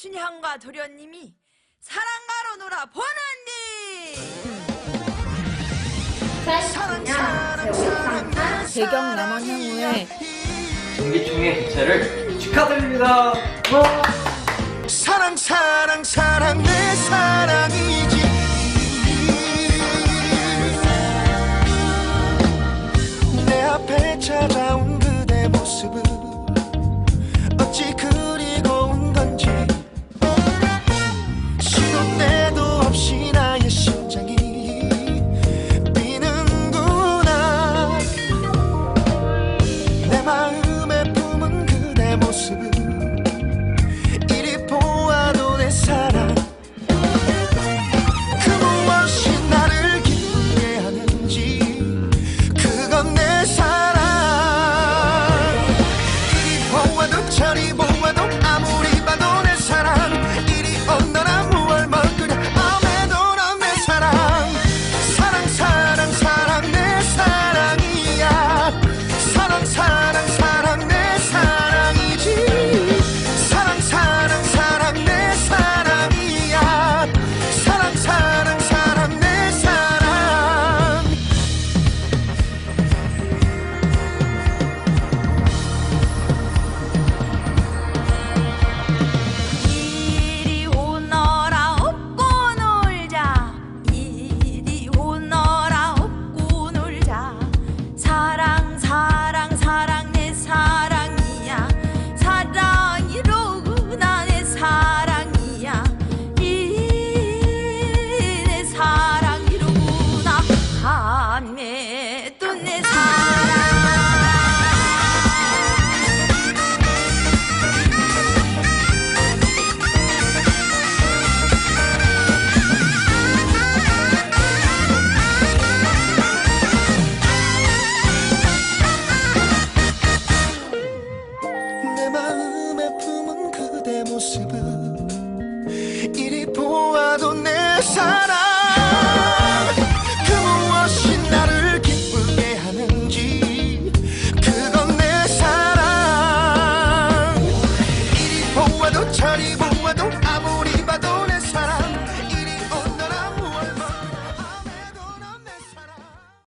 춘향과 도련님이 사랑가로 놀아 보는디 배경 남한향후에 전기총의 개최를 축하드립니다. 와! 사랑 사랑 사랑 pour